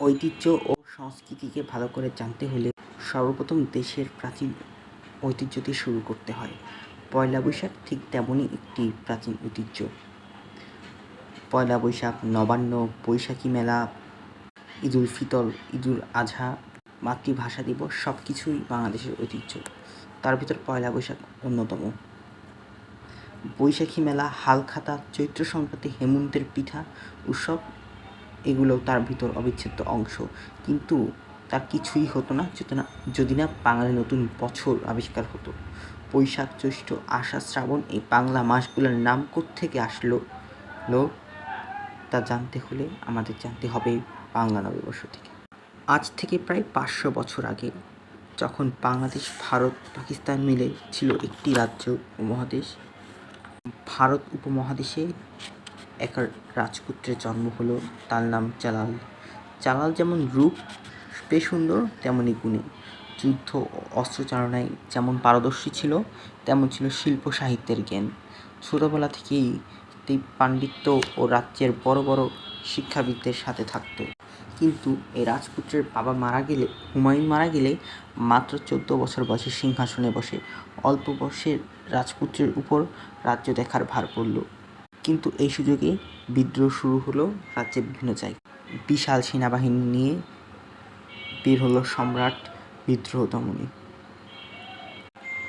ঐতিহ্য ও সংস্কৃতিকে ভালো করে জানতে হলে সর্বপ্রথম দেশের প্রাচীন ঐতিহ্য দিয়ে শুরু করতে হয়। পয়লা বৈশাখ ঠিক তেমনই একটি প্রাচীন ঐতিহ্য। পয়লা বৈশাখ, নবান্ন, বৈশাখী মেলা, ঈদুল ফিতর, ঈদুল আজহা মাতৃভাষা দিবস সব কিছুই বাংলাদেশের ঐতিহ্য। তার ভিতর পয়লা বৈশাখ অন্যতম। বৈশাখী মেলা, হালখাতা, চৈত্র সংক্রান্তি, হেমন্তের পিঠা, উৎসব এগুলো তার ভিতর অবিচ্ছেদ্য অংশ। কিন্তু তার কিছুই হতো না যদি না যদি না বাঙালি নতুন বছর আবিষ্কার হতো। বৈশাখ জ্যৈষ্ঠ আষাঢ় শ্রাবণ এই বাংলা মাসগুলোর নাম কোত্থেকে আসলো? লো, তা জানতে হলে আমাদের জানতে হবে বাংলা নববর্ষ থেকে। আজ থেকে প্রায় পাঁচশো বছর আগে যখন বাংলাদেশ, ভারত, পাকিস্তান মিলে ছিল একটি রাজ্য উপমহাদেশ ভারত উপমহাদেশে এক রাজপুত্রের জন্ম হলো, তার নাম জালাল। জালাল যেমন রূপ, বেশ সুন্দর তেমনই গুণী। যুদ্ধ অস্ত্রচারণায় যেমন পারদর্শী ছিল, তেমন ছিল শিল্প সাহিত্যের জ্ঞান। ছোটোবেলা থেকেই এই পাণ্ডিত্য ও রাজ্যের বড় বড় শিক্ষাবিদদের সাথে থাকত। কিন্তু এই রাজপুত্রের বাবা মারা গেলে, হুমায়ুন মারা গেলে মাত্র চোদ্দ বছর বয়সে সিংহাসনে বসে। অল্প বয়সের রাজপুত্রের উপর রাজ্য দেখার ভার পড়ল। কিন্তু এই সুযোগে বিদ্রোহ শুরু হলো রাজ্যের বিভিন্ন জায়গায়। বিশাল সেনাবাহিনী নিয়ে বের হলো সম্রাট বিদ্রোহ দমনে।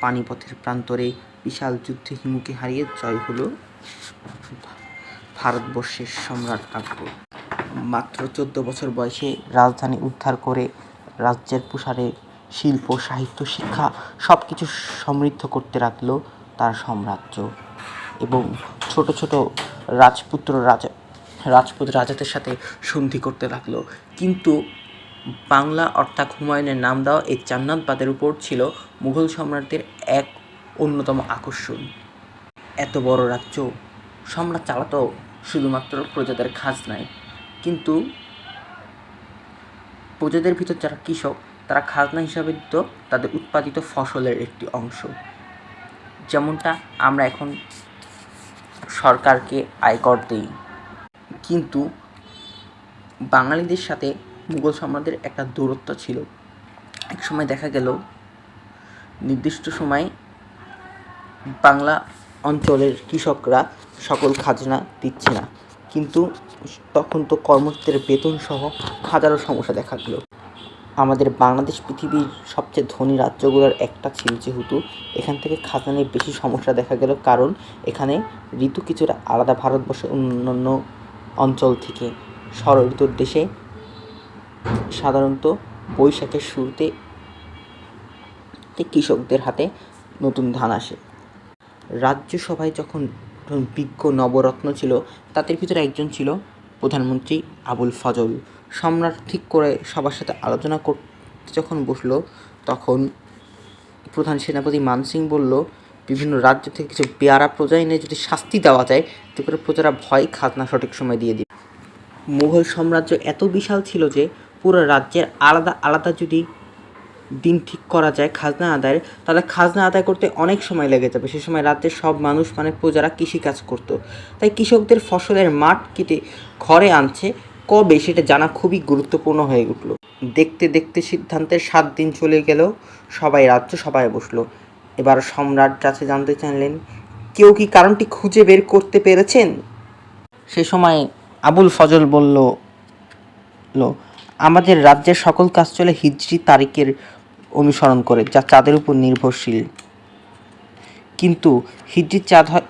পানিপথের প্রান্তরে বিশাল যুদ্ধে হিমুকে হারিয়ে জয় হলো ভারতবর্ষের সম্রাট আকবর মাত্র চোদ্দ বছর বয়সে রাজধানী উদ্ধার করে রাজ্যের প্রসারে শিল্প, সাহিত্য, শিক্ষা সব কিছু সমৃদ্ধ করতে রাখল তার সাম্রাজ্য এবং ছোট ছোট রাজপুত্র রাজা, রাজপুত রাজাদের সাথে সন্ধি করতে লাগল। কিন্তু বাংলা অর্থাৎ হুমায়ুনের নাম দেওয়া এই জান্নাতবাদের উপর ছিল মুঘল সম্রাটদের এক অন্যতম আকর্ষণ। এত বড় রাজ্য, সম্রাট চালাতো শুধুমাত্র প্রজাদের খাজনায়। কিন্তু প্রজাদের ভিতর যারা কৃষক, তারা খাজনা হিসাবে দিত তাদের উৎপাদিত ফসলের একটি অংশ। যেমনটা আমরা এখন সরকারকে আয়কর দিই। কিন্তু বাঙালিদের সাথে মুঘল সম্রাটদের একটা দূরত্ব ছিল। এক সময় দেখা গেল, নির্দিষ্ট সময় বাংলা অঞ্চলের কৃষকরা সকল খাজনা দিচ্ছে না। কিন্তু তখন তো কর্মচারীদের বেতন সহ হাজারো সমস্যা দেখা গেল আমাদের বাংলাদেশ পৃথিবীর সবচেয়ে ধনী রাজ্যগুলোর একটা ছিল যেহেতু এখান থেকে খাজনা বেশি সমস্যা দেখা গেল, কারণ এখানে ঋতু কিছুটা আলাদা ভারতবর্ষের অন্যান্য অঞ্চল থেকে। ষড় ঋতুর দেশে সাধারণত বৈশাখের শুরুতে কৃষকদের হাতে নতুন ধান আসে। রাজ্যসভায় যখন বিজ্ঞ নবরত্ন ছিল, তাদের ভিতরে একজন ছিল প্রধানমন্ত্রী আবুল ফজল। সম্রাট ঠিক করে সবার সাথে আলোচনা করতে যখন বসল, তখন প্রধান সেনাপতি মানসিং বলল, বিভিন্ন রাজ্য থেকে কিছু পেয়ারা প্রজা এনে যদি শাস্তি দেওয়া যায় তো করে প্রজারা ভয় খাজনা সঠিক সময় দিয়ে দিবে। মুঘল সাম্রাজ্য এত বিশাল ছিল যে, পুরো রাজ্যের আলাদা আলাদা যদি দিন ঠিক করা যায় খাজনা আদায়ের, তাহলে খাজনা আদায় করতে অনেক সময় লেগে যাবে। সে সময় রাজ্যের সব মানুষ মানে প্রজারা কৃষিকাজ করতো। তাই কৃষকদের ফসলের মাঠ কেটে ঘরে আনছে। কবে সেটা জানা খুবই গুরুত্বপূর্ণ হয়ে উঠল। দেখতে দেখতে সিদ্ধান্তের সাত দিন চলে গেল, সবাই রাজ্য সবাই বসল। এবার সম্রাট কাছে জানতে চাইলেন, কেউ কি কারণটি খুঁজে বের করতে পেরেছেন? সে সময় আবুল ফজল বলল আমাদের রাজ্যের সকল কাজ চলে হিজরি তারিখের অনুসরণ করে, যা চাঁদের উপর নির্ভরশীল। কিন্তু হিজরি চাঁদ হয়,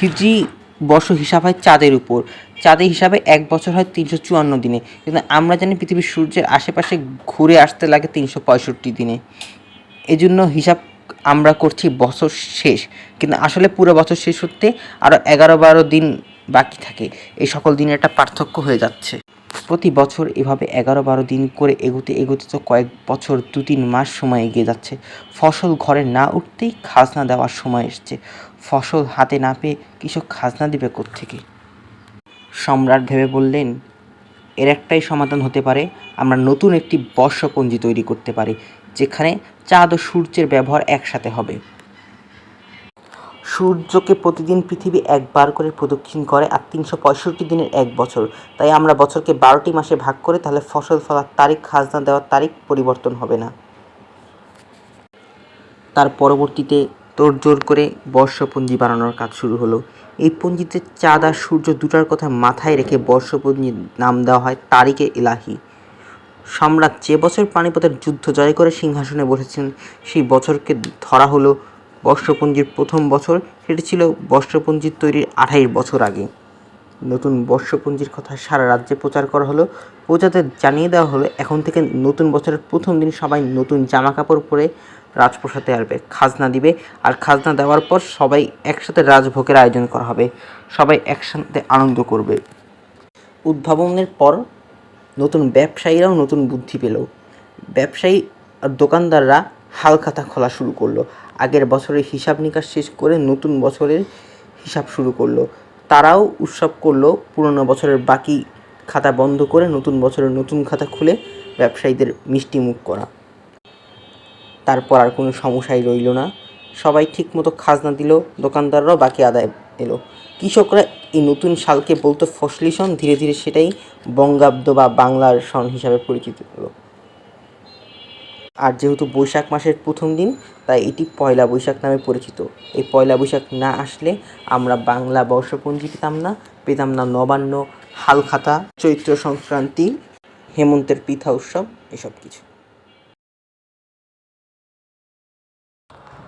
হিজরি বর্ষ হিসাব হয় চাঁদের উপর। চাঁদের হিসাবে এক বছর হয় তিনশো চুয়ান্ন দিনে। কিন্তু আমরা জানি পৃথিবীর সূর্যের আশেপাশে ঘুরে আসতে লাগে তিনশো পঁয়ষট্টি দিনে। এজন্য হিসাব আমরা করছি বছর শেষ। কিন্তু আসলে পুরো বছর শেষ হতে আরও এগারো বারো দিন বাকি থাকে। এই সকল দিনের একটা পার্থক্য হয়ে যাচ্ছে। প্রতি বছর এভাবে এগারো বারো দিন করে এগোতে এগোতে তো কয়েক বছর দু তিন মাস সময় এগিয়ে যাচ্ছে। ফসল ঘরে না উঠতেই খাজনা দেওয়ার সময় এসছে। ফসল হাতে না পেয়ে কৃষক খাজনা দেবে থেকে সম্রাট ভেবে বললেন, এর একটাই সমাধান হতে পারে, আমরা নতুন একটি বর্ষপঞ্জি তৈরি করতে পারি, যেখানে চাঁদ ও সূর্যের ব্যবহার একসাথে হবে। সূর্যকে প্রতিদিন পৃথিবী একবার করে প্রদক্ষিণ করে আর তিনশো পঁয়ষট্টি দিনের এক বছর। তাই আমরা বছরকে বারোটি মাসে ভাগ করে তাহলে ফসল ফলার তারিখ, খাজনা দেওয়ার তারিখ পরিবর্তন হবে না। তার পরবর্তীতে তোড়জোড় করে বর্ষপঞ্জি বানানোর কাজ শুরু হলো। এই পঞ্জিতে চাঁদ আর সূর্য দুটার কথা মাথায় রেখে বর্ষপঞ্জির নাম দেওয়া হয় তারিখে ইলাহি সম্রাট যে বছর পানিপথের যুদ্ধ জয় করে সিংহাসনে বসেছেন, সেই বছরকে ধরা হলো বর্ষপঞ্জির প্রথম বছর। সেটি ছিল বর্ষপঞ্জির তৈরির আঠাইশ বছর আগে। নতুন বর্ষপঞ্জির কথা সারা রাজ্যে প্রচার করা হলো। প্রজাদের জানিয়ে দেওয়া হলো, এখন থেকে নতুন বছরের প্রথম দিন সবাই নতুন জামা কাপড় পরে রাজপ্রসাদে আসবে, খাজনা দিবে। আর খাজনা দেওয়ার পর সবাই একসাথে রাজভোগের আয়োজন করা হবে। সবাই একসাথে আনন্দ করবে। উদ্ভাবনের পর নতুন ব্যবসায়ীরাও নতুন বুদ্ধি পেল। ব্যবসায়ী আর দোকানদাররা হালখাতা খোলা শুরু করল। আগের বছরের হিসাব নিকাশ শেষ করে নতুন বছরের হিসাব শুরু করল। তারাও উৎসব করল, পুরনো বছরের বাকি খাতা বন্ধ করে নতুন বছরের নতুন খাতা খুলে ব্যবসায়ীদের মিষ্টি মুখ করা। তারপর আর কোনো সমস্যাই রইল না। সবাই ঠিকমতো খাজনা দিল, দোকানদাররাও বাকি আদায় এলো। কৃষকরা এই নতুন সালকে বলতো ফসলি সন, ধীরে ধীরে সেটাই বঙ্গাব্দ বা বাংলার সন হিসাবে পরিচিত হলো। আর যেহেতু বৈশাখ মাসের প্রথম দিন, তাই এটি পয়লা বৈশাখ নামে পরিচিত। এই পয়লা বৈশাখ না আসলে আমরা বাংলা বর্ষপঞ্জি পেতাম না পেতাম না নবান্ন, হালখাতা, চৈত্র সংক্রান্তি, হেমন্তের পিঠা উৎসব, এসব কিছু।